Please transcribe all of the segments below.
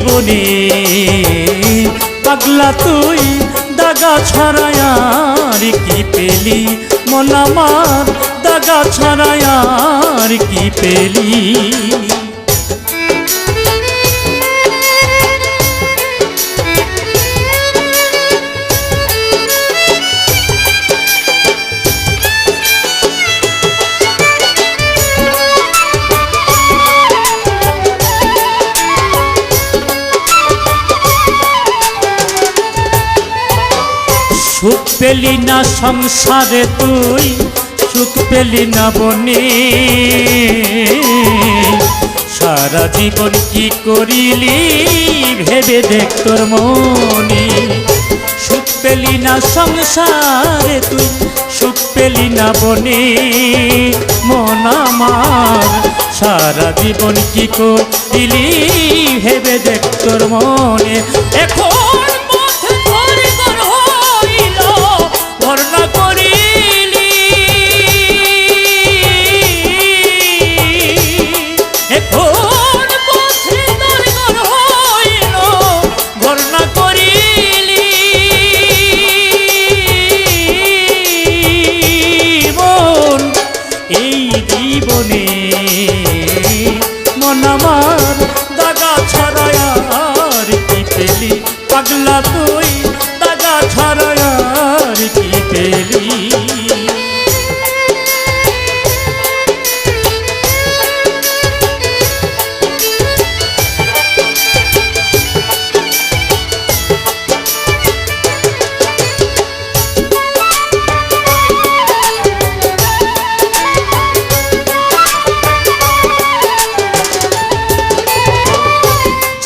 জীবনে। পাগলা তুই দাগা ছাড়ায়ার কি পেলি? মন দাগা ছাড়ায়ার কি পেলি? পেলি না সংসারে তুই, সুখ পেলি না বনে। সারা জীবন কি করিলি ভেবে দেখ তোর মনে। সুখ পেলি না সংসারে তুই, সুখ পেলি না বনে। মন আমার, সারা জীবন কি করিলি ভেবে দেখ তোর মনে। এখন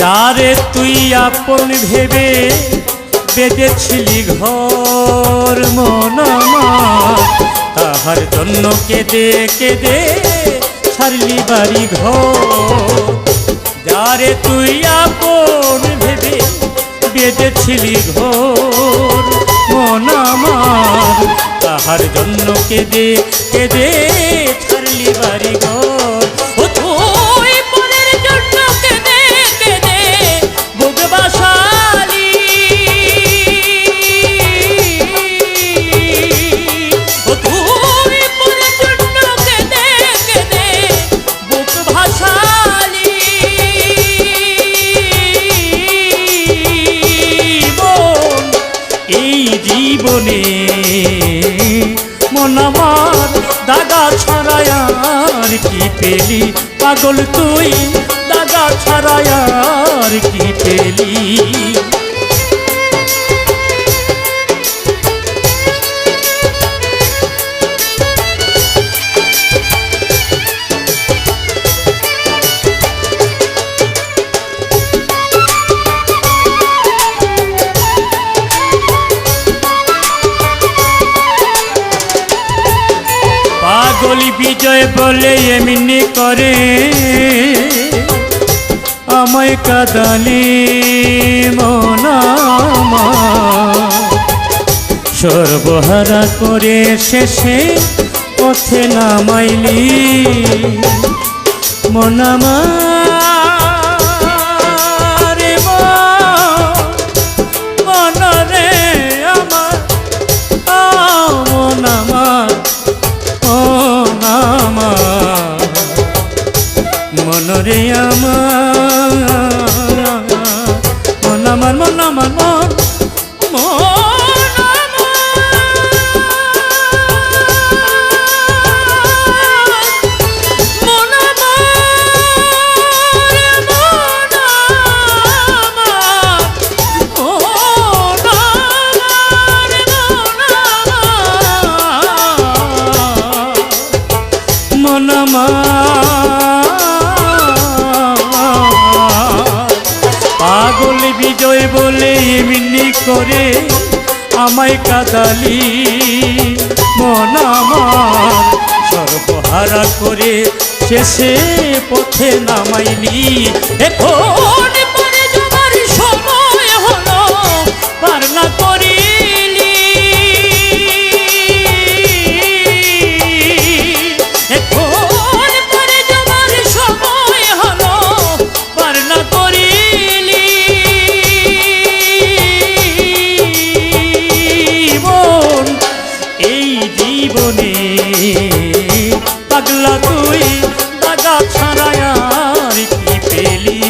যারে তুই আপন ভেবে বেঁধেছিলি ঘর মন আমার, তাহার জন্য কেঁদে কেঁদে ছাড়লি বাড়ি ঘর। যারে তুই আপন ভেবে বেঁধেছিলি ঘর মন আমার, তাহার জন্য কেঁদে কেঁদে জীবনে মন আমার দাদা ছড়ায়ার কি পেলি? পাগল তুই দাদা ছড়ায়ার কি পেলি? পাগলি বিজয় বলে এমনি করে। আমায় কাদালি মনামা সর্বহারা করে শেষে পথে নামাইলি। মনামা করে আমায় কাদালি। মন আমার সর্বহারা করে শেষে পথে নামাইনি এখন জীবনে। পাগলা তুই দাগা ছাড়ায় আর কি পেলি?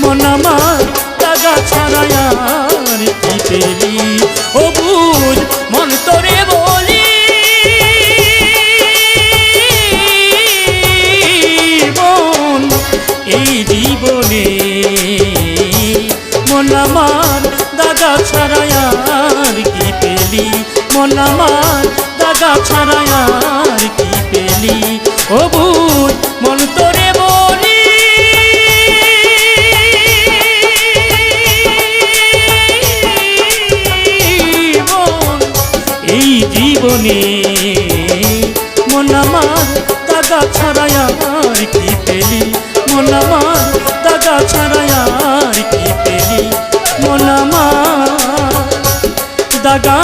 মন আমার দাগা ছাড়ায় আর কি পেলি? ও বুঝ, মন তোরে বলি। মন, এই জীবনে। মন আমার দাদা ছাড়ায় আর কি পেলি? মন আমার দাদা ছাড়ায় কি পেলি? ও বুঝ মন তোরে বলি। এই জীবনে মন আমার দাদা ছাড়ায় আর কি পেলি? মন আমার দাদা ছাড়ায় কি পেলি? মন আমার দাগা